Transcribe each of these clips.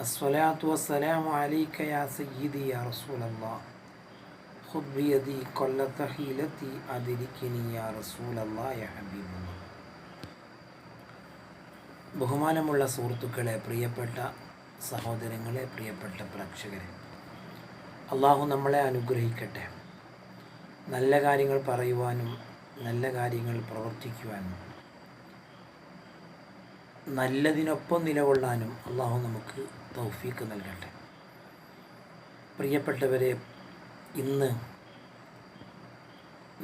الصلاة والسلام عليك يا سيدي يا رسول الله خذ بيدي قلة حيلتي أدركني يا رسول الله يا حبيب الله ബഹുമാനമുള്ള സുഹൃത്തുക്കളെ പ്രിയപ്പെട്ട സഹോദരങ്ങളെ പ്രിയപ്പെട്ട പ്രേക്ഷകരെ അള്ളാഹു നമ്മളെ അനുഗ്രഹിക്കട്ടെ നല്ല കാര്യങ്ങൾ പറയുവാനും നല്ല കാര്യങ്ങൾ പ്രവർത്തിക്കുവാനും നല്ലതിനൊപ്പം നിലകൊള്ളാനും അള്ളാഹു നമുക്ക് തൗഫീക്ക് നൽകട്ടെ. പ്രിയപ്പെട്ടവരെ ഇന്ന്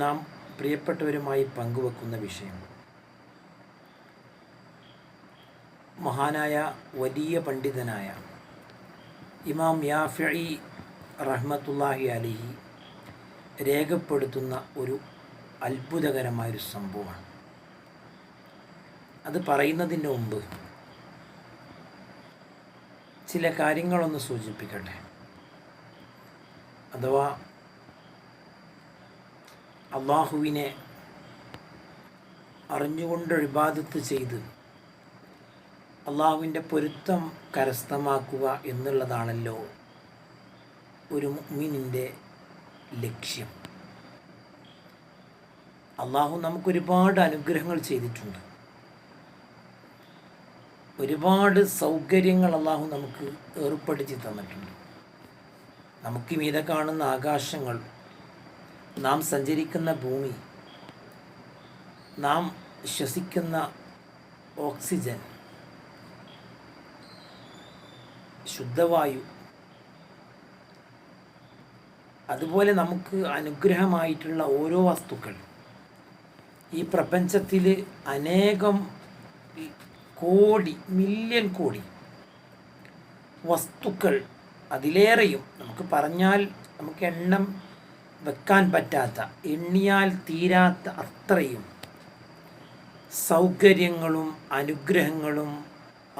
നാം പ്രിയപ്പെട്ടവരുമായി പങ്കുവെക്കുന്ന വിഷയം മഹാനായ വലിയ പണ്ഡിതനായ ഇമാം യാഫി റഹ്മത്തുല്ലാഹി അലിഹി രേഖപ്പെടുത്തുന്ന ഒരു അത്ഭുതകരമായൊരു സംഭവമാണ്. അത് പറയുന്നതിന് മുമ്പ് ചില കാര്യങ്ങളൊന്ന് സൂചിപ്പിക്കട്ടെ? അഥവാ അള്ളാഹുവിനെ അറിഞ്ഞുകൊണ്ട് ഇബാദത്ത് ചെയ്ത് അള്ളാഹുവിന്റെ പൊരുത്തം കരസ്ഥമാക്കുക എന്നുള്ളതാണല്ലോ ഒരു മുഅ്മിനിന്റെ ലക്ഷ്യം. അള്ളാഹു നമുക്കൊരുപാട് അനുഗ്രഹങ്ങൾ ചെയ്തിട്ടുണ്ട്. ഒരുപാട് സൗകര്യങ്ങൾ അള്ളാഹു നമുക്ക് ഏർപ്പെടുത്തി തന്നിട്ടുണ്ട്. നമുക്ക് മീതെ കാണുന്ന ആകാശങ്ങൾ നാം സഞ്ചരിക്കുന്ന ഭൂമി നാം ശ്വസിക്കുന്ന ഓക്സിജൻ ശുദ്ധവായു അതുപോലെ നമുക്ക് അനുഗ്രഹമായിട്ടുള്ള ഓരോ വസ്തുക്കൾ. ഈ പ്രപഞ്ചത്തിൽ അനേകം കോടി മില്യൺ കോടി വസ്തുക്കൾ അതിലേറെയും നമുക്ക് പറഞ്ഞാൽ നമുക്ക് എണ്ണം വെക്കാൻ പറ്റാത്ത എണ്ണിയാൽ തീരാത്ത അത്രയും സൗകര്യങ്ങളും അനുഗ്രഹങ്ങളും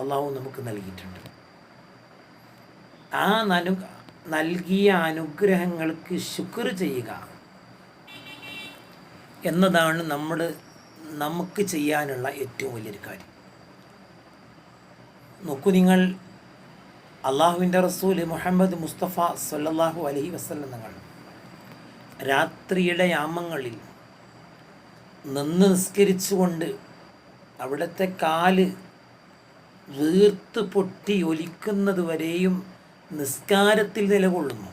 അള്ളാഹു നമുക്ക് നൽകിയിട്ടുണ്ട്. ആ നനു നൽകിയ അനുഗ്രഹങ്ങൾക്ക് ശുക്ർ ചെയ്യുക എന്നതാണ് നമ്മൾ നമുക്ക് ചെയ്യാനുള്ള ഏറ്റവും വലിയൊരു കാര്യം. നോക്കൂ നിങ്ങൾ അള്ളാഹുവിന്റെ റസൂൽ മുഹമ്മദ് മുസ്തഫ സല്ലാഹു അലഹി വസ്ലം നിങ്ങൾ രാത്രിയുടെ യാമങ്ങളിൽ നിന്ന് നിസ്കരിച്ചുകൊണ്ട് അവിടുത്തെ കാൽ വീർത്ത് പൊട്ടി ഒലിക്കുന്നത് വരെയും നിസ്കാരത്തിൽ നിലകൊള്ളുന്നു.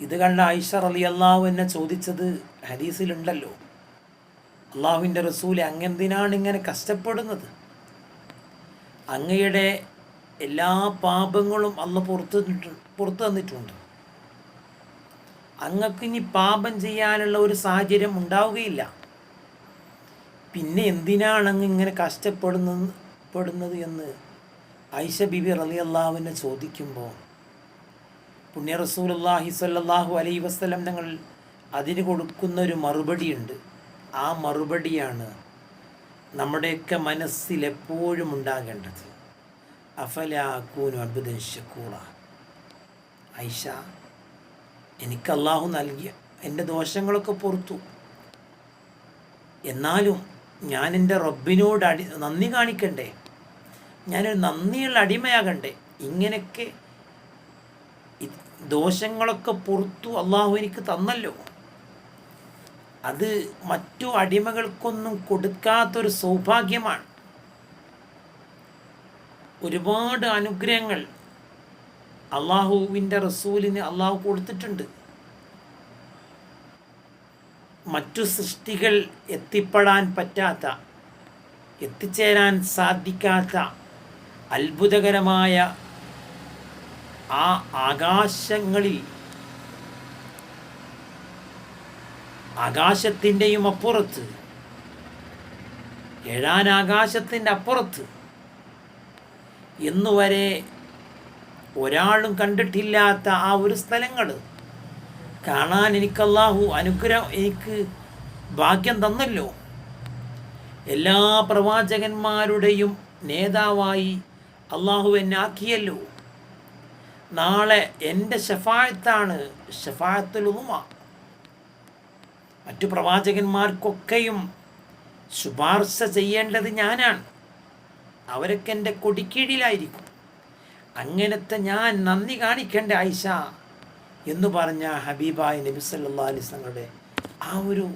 ഇത് കണ്ട ഐഷർ അലി അള്ളാഹു എന്നെ ചോദിച്ചത് ഹദീസിലുണ്ടല്ലോ. അള്ളാഹുവിന്റെ റസൂൽ അങ്ങെന്തിനാണ് ഇങ്ങനെ കഷ്ടപ്പെടുന്നത്? അങ്ങയുടെ എല്ലാ പാപങ്ങളും അന്ന് പുറത്ത് പുറത്തു തന്നിട്ടുണ്ട്. അങ്ങക്ക് ഇനി പാപം ചെയ്യാനുള്ള ഒരു സാഹചര്യം ഉണ്ടാവുകയില്ല. പിന്നെ എന്തിനാണ് അങ്ങ് ഇങ്ങനെ കഷ്ടപ്പെടുന്നത് പെടുന്നത് എന്ന് ഐഷ ബിബി റലി അള്ളാഹുവിനെ ചോദിക്കുമ്പോൾ പുണ്യ റസൂൽ അള്ളാഹി സല്ലാഹു അലൈ വസ്ലം ഞങ്ങൾ അതിന് കൊടുക്കുന്ന ഒരു മറുപടിയുണ്ട്. ആ മറുപടിയാണ് നമ്മുടെയൊക്കെ മനസ്സിൽ എപ്പോഴും ഉണ്ടാകേണ്ടത് അഫലാക്കൂനു അത്ഭുതം ഷക്കൂറ ഐഷ എനിക്ക് അള്ളാഹു നൽകിയ എന്റെ ദോഷങ്ങളൊക്കെ പുറത്തു. എന്നാലും ഞാൻ എന്റെ റബ്ബിനോട് അടി നന്ദി കാണിക്കണ്ടേ? ഞാനൊരു നന്ദിയുള്ള അടിമയാകണ്ടേ? ഇങ്ങനെയൊക്കെ ദോഷങ്ങളൊക്കെ പുറത്തു അള്ളാഹു എനിക്ക് തന്നല്ലോ. അത് മറ്റു അടിമകൾക്കൊന്നും കൊടുക്കാത്തൊരു സൗഭാഗ്യമാണ്. ഒരുപാട് അനുഗ്രഹങ്ങൾ അള്ളാഹുവിന്റെ റസൂലിന് അള്ളാഹു കൊടുത്തിട്ടുണ്ട്. മറ്റു സൃഷ്ടികൾ എത്തിപ്പെടാൻ പറ്റാത്ത എത്തിച്ചേരാൻ സാധിക്കാത്ത അത്ഭുതകരമായ ആ ആകാശങ്ങളിൽ ആകാശത്തിന്റെയും അപ്പുറത്ത്. ഏഴാനാകാശത്തിന്റെ അപ്പുറത്ത്. ഇന്നുവരെ ഒരാളും കണ്ടിട്ടില്ലാത്ത ആ ഒരു സ്ഥലങ്ങൾ കാണാൻ എനിക്കല്ലാഹു അനുഗ്രഹം എനിക്ക് ഭാഗ്യം തന്നല്ലോ. എല്ലാ പ്രവാചകന്മാരുടെയും നേതാവായി അള്ളാഹു എന്നെ ആക്കിയല്ലോ. നാളെ എന്റെ ഷഫായത്താണ് ഷഫായത്തുലുമ മറ്റു പ്രവാചകന്മാർക്കൊക്കെയും ശുപാർശ ചെയ്യേണ്ടത് ഞാനാണ്. അവരൊക്കെ എന്റെ കൊടിക്കീഴിലായിരിക്കും. അങ്ങനത്തെ ഞാൻ നന്ദി കാണിക്കേണ്ട ആയിഷ? എന്ന് പറഞ്ഞ ഹബീബായ നബി സല്ലാ അലിസ്ലങ്ങളുടെ ആ ഒരു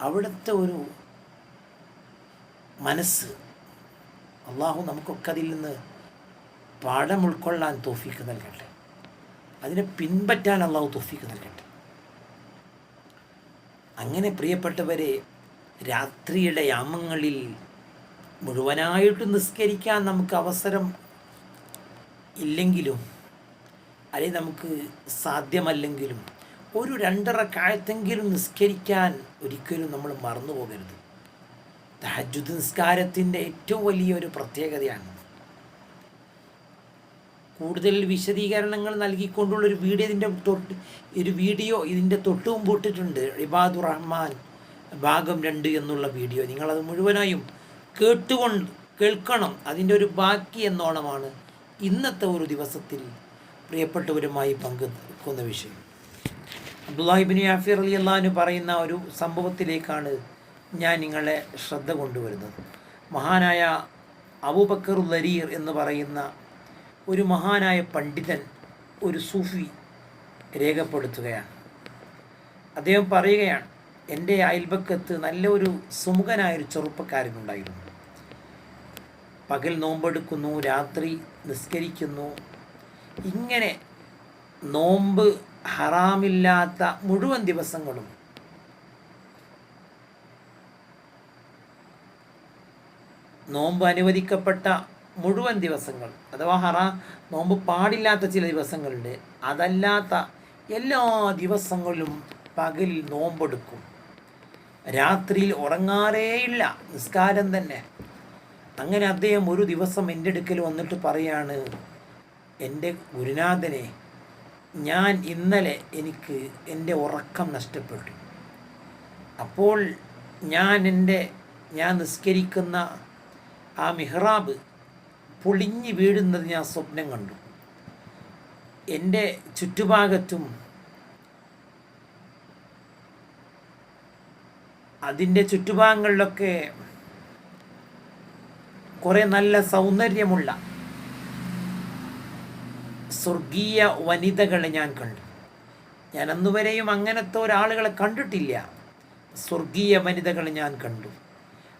അവിടുത്തെ ഒരു മനസ്സ് അള്ളാഹു നമുക്കൊക്കെ അതിൽ നിന്ന് പാഠം ഉൾക്കൊള്ളാൻ തോഫിക്ക് നൽകട്ടെ. അതിനെ പിൻപറ്റാൻ അള്ളാഹു തോഫിക്ക് നൽകട്ടെ. അങ്ങനെ പ്രിയപ്പെട്ടവരെ രാത്രിയുടെ യാമങ്ങളിൽ മുഴുവനായിട്ട് നിസ്കരിക്കാൻ നമുക്ക് അവസരം ഇല്ലെങ്കിലും അല്ലെങ്കിൽ നമുക്ക് സാധ്യമല്ലെങ്കിലും ഒരു രണ്ടര കാലത്തെങ്കിലും നിസ്കരിക്കാൻ ഒരിക്കലും നമ്മൾ മറന്നു പോകരുത് തഹജുദ് നിസ്കാരത്തിന്റെ ഏറ്റവും വലിയൊരു പ്രത്യേകതയാണ് കൂടുതൽ വിശദീകരണങ്ങൾ നൽകിക്കൊണ്ടുള്ളൊരു വീഡിയോ ഇതിന്റെ തൊട്ട് ഒരു വീഡിയോ ഇതിന്റെ തൊട്ട് മുമ്പ് ഇബാദുർ റഹ്മാൻ ഭാഗം രണ്ട് എന്നുള്ള വീഡിയോ. നിങ്ങളത് മുഴുവനായും കേട്ടുകൊണ്ട് കേൾക്കണം. അതിന്റെ ഒരു ബാക്കി എന്നോണമാണ് ഇന്നത്തെ ഒരു ദിവസത്തിൽ പ്രിയപ്പെട്ടവരുമായി പങ്കുവെക്കുന്ന വിഷയം. അബ്ദുല്ലാഹിബിൻ യാഫിർ അലി അള്ളഹാനു പറയുന്ന ഒരു സംഭവത്തിലേക്കാണ് ഞാൻ നിങ്ങളെ ശ്രദ്ധ കൊണ്ടുവരുന്നത്. മഹാനായ അബൂബക്കർ ലരീർ എന്ന് പറയുന്ന ഒരു മഹാനായ പണ്ഡിതൻ ഒരു സൂഫി രേഖപ്പെടുത്തുകയാണ്. അദ്ദേഹം പറയുകയാണ് എന്റെ അയൽപക്കത്ത് നല്ലൊരു സുമുഖനായൊരു ചെറുപ്പക്കാരനുണ്ടായിരുന്നു. പകൽ നോമ്പെടുക്കുന്നു രാത്രി നിസ്കരിക്കുന്നു. ഇങ്ങനെ നോമ്പ് ഹറാമില്ലാത്ത മുഴുവൻ ദിവസങ്ങളും നോമ്പ് അനുവദിക്കപ്പെട്ട മുഴുവൻ ദിവസങ്ങൾ അഥവാ ഹറ നോമ്പ് പാടില്ലാത്ത ചില ദിവസങ്ങളുണ്ട്. അതല്ലാത്ത എല്ലാ ദിവസങ്ങളിലും പകലിൽ നോമ്പെടുക്കും. രാത്രിയിൽ ഉറങ്ങാറേയില്ല. നിസ്കാരം തന്നെ. അങ്ങനെ അദ്ദേഹം ഒരു ദിവസം എന്റെ അടുക്കൽ വന്നിട്ട് പറയാണ് എന്റെ ഗുരുനാഥനെ ഞാൻ ഇന്നലെ എനിക്ക് എന്റെ ഉറക്കം നഷ്ടപ്പെട്ടു. അപ്പോൾ ഞാൻ എന്റെ ഞാൻ നിസ്കരിക്കുന്ന ആ മിഹ്റാബ് പൊളിഞ്ഞു വീഴുന്നത് ഞാൻ സ്വപ്നം കണ്ടു. എന്റെ ചുറ്റുഭാഗത്തും അതിന്റെ ചുറ്റുഭാഗങ്ങളിലൊക്കെ കുറേ നല്ല സൗന്ദര്യമുള്ള സ്വർഗീയ വനിതകളെ ഞാൻ കണ്ടു. ഞാൻ അന്നുവരെയും അങ്ങനത്തെ ഒരാളുകളെ കണ്ടിട്ടില്ല. സ്വർഗീയ വനിതകളെ ഞാൻ കണ്ടു.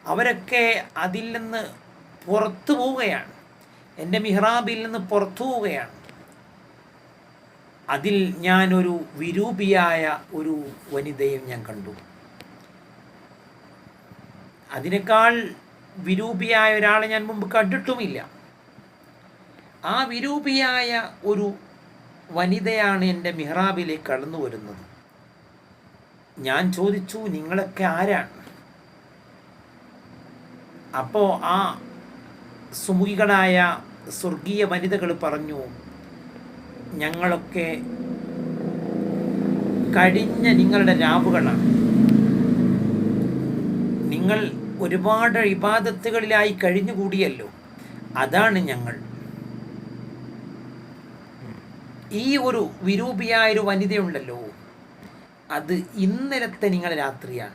അവരൊക്കെ അതിൽ നിന്ന് പുറത്തു പോവുകയാണ്. എന്റെ മിഹ്റാബിൽ നിന്ന് പുറത്തു പോവുകയാണ് അതിൽ ഞാനൊരു വിരൂപിയായ ഒരു വനിതയും ഞാൻ കണ്ടു. അതിനേക്കാൾ വിരൂപിയായ ഒരാളെ ഞാൻ മുമ്പ് കണ്ടിട്ടുമില്ല. ആ വിരൂപിയായ ഒരു വനിതയാണ് എന്റെ മിഹ്റാബിലേക്ക് കടന്നു വരുന്നത്. ഞാൻ ചോദിച്ചു നിങ്ങളൊക്കെ ആരാണ്? അപ്പോൾ ആ സുമുഖികളായ സ്വർഗീയ വനിതകൾ പറഞ്ഞു ഞങ്ങളൊക്കെ കഴിഞ്ഞ നിങ്ങളുടെ രാവുകളാണ്. നിങ്ങൾ ഒരുപാട് ഇബാദത്തുകളിലായി കഴിഞ്ഞുകൂടിയല്ലോ. അതാണ് ഞങ്ങൾ. ഈ ഒരു വിരൂപിയായൊരു വനിതയുണ്ടല്ലോ. അത് ഇന്നലത്തെ നിങ്ങളെ രാത്രിയാണ്.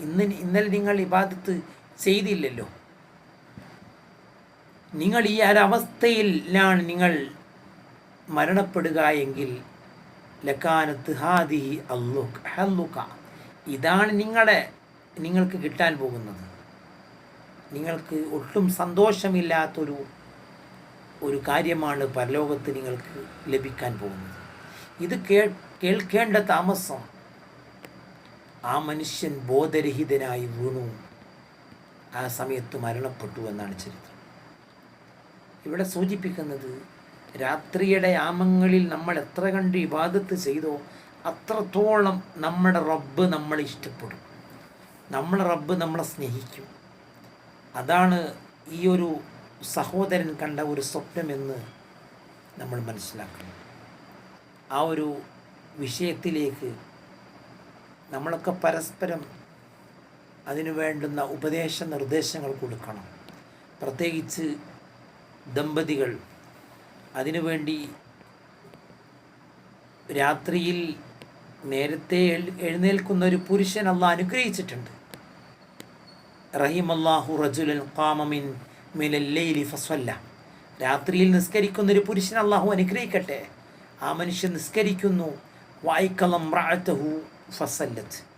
ഇന്ന് ഇന്നലെ നിങ്ങൾ ഇബാദത്ത് ചെയ്തില്ലല്ലോ. നിങ്ങൾ ഈ ഒരവസ്ഥയിലാണ് നിങ്ങൾ മരണപ്പെടുക എങ്കിൽ ലക്കാനത്ത് ഹാദി അല്ലുക ഹല്ലുക ഇതാണ് നിങ്ങളെ നിങ്ങൾക്ക് കിട്ടാൻ പോകുന്നത്. നിങ്ങൾക്ക് ഒട്ടും സന്തോഷമില്ലാത്തൊരു ഒരു കാര്യമാണ് പരലോകത്ത് നിങ്ങൾക്ക് ലഭിക്കാൻ പോകുന്നത്. ഇത് കേ കേൾക്കേണ്ട താമസം ആ മനുഷ്യൻ ബോധരഹിതനായി വീണു. ആ സമയത്ത് മരണപ്പെട്ടു എന്നാണ് ചരിത്രം. ഇവിടെ സൂചിപ്പിക്കുന്നത് രാത്രിയുടെ ആമങ്ങളിൽ നമ്മൾ എത്ര കണ്ട് ഇബാദത്ത് ചെയ്തോ അത്രത്തോളം നമ്മുടെ റബ്ബ് നമ്മൾ ഇഷ്ടപ്പെടും. നമ്മളെ റബ്ബ് നമ്മളെ സ്നേഹിക്കും. അതാണ് ഈ ഒരു സഹോദരൻ കണ്ട ഒരു സ്വപ്നമെന്ന് നമ്മൾ മനസ്സിലാക്കണം. ആ ഒരു വിഷയത്തിലേക്ക് നമ്മളൊക്കെ പരസ്പരം അതിനു വേണ്ടുന്ന ഉപദേശ നിർദ്ദേശങ്ങൾ കൊടുക്കണം. പ്രത്യേകിച്ച് ദമ്പതികൾ. അതിനുവേണ്ടി രാത്രിയിൽ നേരത്തെ എഴുന്നേൽക്കുന്ന ഒരു പുരുഷൻ അല്ല അനുഗ്രഹിച്ചിട്ടുണ്ട്. റഹീം അള്ളാഹു റജുലൻ കാമമിൻ മിനല്ലൈലി ഫസ്വല്ല രാത്രിയിൽ നിസ്കരിക്കുന്ന ഒരു പുരുഷൻ അള്ളാഹു അനുഗ്രഹിക്കട്ടെ. ആ മനുഷ്യൻ നിസ്കരിക്കുന്നു. വായിക്കളം റാഴത്തഹു ഫസല്ലത്ത്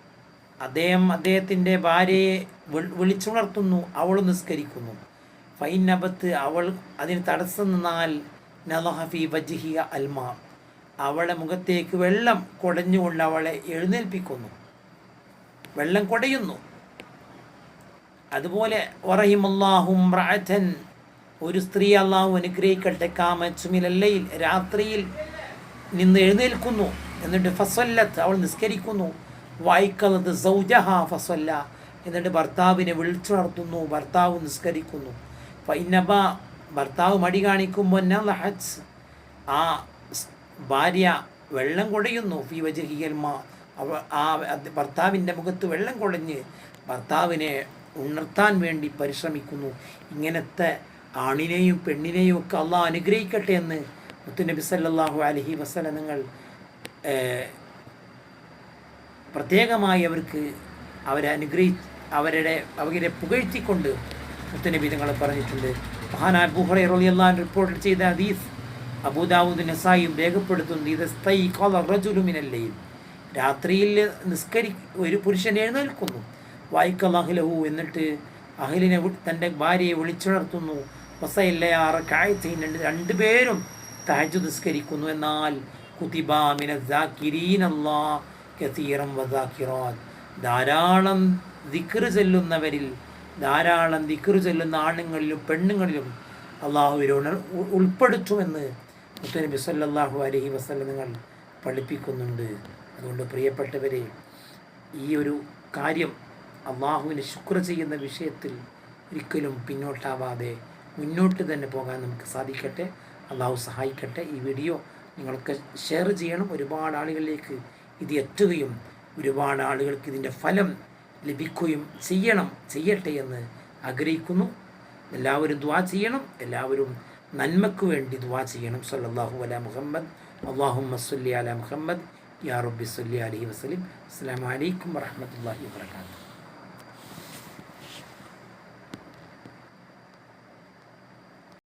അദ്ദേഹം അദ്ദേഹത്തിന്റെ ഭാര്യയെ വിളിച്ചുണർത്തുന്നു. അവൾ നിസ്കരിക്കുന്നു. ഫൈനബത്ത് അവൾ അതിന് തടസ്സം നിന്നാൽ നലഹഫി വജിഹിയ അൽമാ. അവളെ മുഖത്തേക്ക് വെള്ളം കുടഞ്ഞുകൊണ്ട് അവളെ എഴുന്നേൽപ്പിക്കുന്നു. വെള്ളം കുടയുന്നു. അതുപോലെ ഒറഹിമല്ലാഹും റാഥൻ ഒരു സ്ത്രീ അള്ളാഹു അനുഗ്രഹിക്കട്ടെ കാമച്ചുമിലല്ലയിൽ രാത്രിയിൽ നിന്ന് എഴുന്നേൽക്കുന്നു. എന്നിട്ട് ഫസല്ലത്ത് അവൾ നിസ്കരിക്കുന്നു. വായിക്കുന്നത് സൗജഹ ഫസല്ല എന്നിട്ട് ഭർത്താവിനെ വിളിച്ചുണർത്തുന്നു ഭർത്താവ് നിസ്കരിക്കുന്നു. ഫൈനബ ഭർത്താവ് മടി കാണിക്കുമ്പോൾ ആ ഭാര്യ വെള്ളം കുടയുന്നു. ഫി വജഹിയൽമ അവ ആ ഭർത്താവിന്റെ മുഖത്ത് വെള്ളം കുടഞ്ഞ് ഭർത്താവിനെ ഉണർത്താൻ വേണ്ടി പരിശ്രമിക്കുന്നു. ഇങ്ങനത്തെ ആണിനെയും പെണ്ണിനെയും ഒക്കെ അള്ളാഹ് അനുഗ്രഹിക്കട്ടെ എന്ന് മുത്തുനബി സല്ലാഹു അലഹി വസല നിങ്ങൾ പ്രത്യേകമായി അവർക്ക് അവരെ അനുഗ്രഹി അവരുടെ അവരെ പുകഴ്ത്തിക്കൊണ്ട് മുത്തുനബി നിങ്ങൾ പറഞ്ഞിട്ടുണ്ട്. മഹാനാ ബുഹറൈ റളിയല്ലാഹു റിപ്പോർട്ട് ചെയ്ത ഹദീസ് അബൂദാവൂദ് നസായും രേഖപ്പെടുത്തുന്നത് ഇത് രാത്രിയിൽ നിസ്കരി ഒരു പുരുഷൻ എഴുന്നേൽക്കുന്നു. വായിക്കൽ അഹിലഹു എന്നിട്ട് അഹിലിനെ തന്റെ ഭാര്യയെ വിളിച്ചുണർത്തുന്നു. വസയില്ലയാറ് കാഴ്ച രണ്ടുപേരും താജു നിസ്കരിക്കുന്നു. എന്നാൽ ധാരാളം ദിക്റ് ചെല്ലുന്നവരിൽ ധാരാളം ദിക്റ് ചെല്ലുന്ന ആണുങ്ങളിലും പെണ്ണുങ്ങളിലും അള്ളാഹുവിനോട് ഉൾപ്പെടുത്തുമെന്ന് മുത്തനബി സല്ലാഹു അലഹി വസ്ലം നിങ്ങൾ പഠിപ്പിക്കുന്നുണ്ട്. അതുകൊണ്ട് പ്രിയപ്പെട്ടവരെ ഈ ഒരു കാര്യം അള്ളാഹുവിന് ശുക്ര ചെയ്യുന്ന വിഷയത്തിൽ ഒരിക്കലും പിന്നോട്ടാവാതെ മുന്നോട്ട് തന്നെ പോകാൻ നമുക്ക് സാധിക്കട്ടെ. അള്ളാഹു സഹായിക്കട്ടെ. ഈ വീഡിയോ നിങ്ങൾക്ക് ഷെയർ ചെയ്യണം. ഒരുപാട് ആളുകളിലേക്ക് ഇത് എത്തുകയും ഒരുപാട് ആളുകൾക്ക് ഇതിന്റെ ഫലം ലഭിക്കുകയും ചെയ്യണം ചെയ്യട്ടെ എന്ന് ആഗ്രഹിക്കുന്നു. എല്ലാവരും ദ്വാ ചെയ്യണം എല്ലാവരും നന്മക്ക് വേണ്ടി ദ്വാ ചെയ്യണം. സല്ലാഹു അല മുഹമ്മദ് അള്ളാഹു മസ്ലി അല മുഹമ്മദ് യാ റബ്ബി സല്ലി അലഹി വസ്ലിം അസ്സാം വലൈക്കും വാഹമത്തല്ലാഹി വാത്തു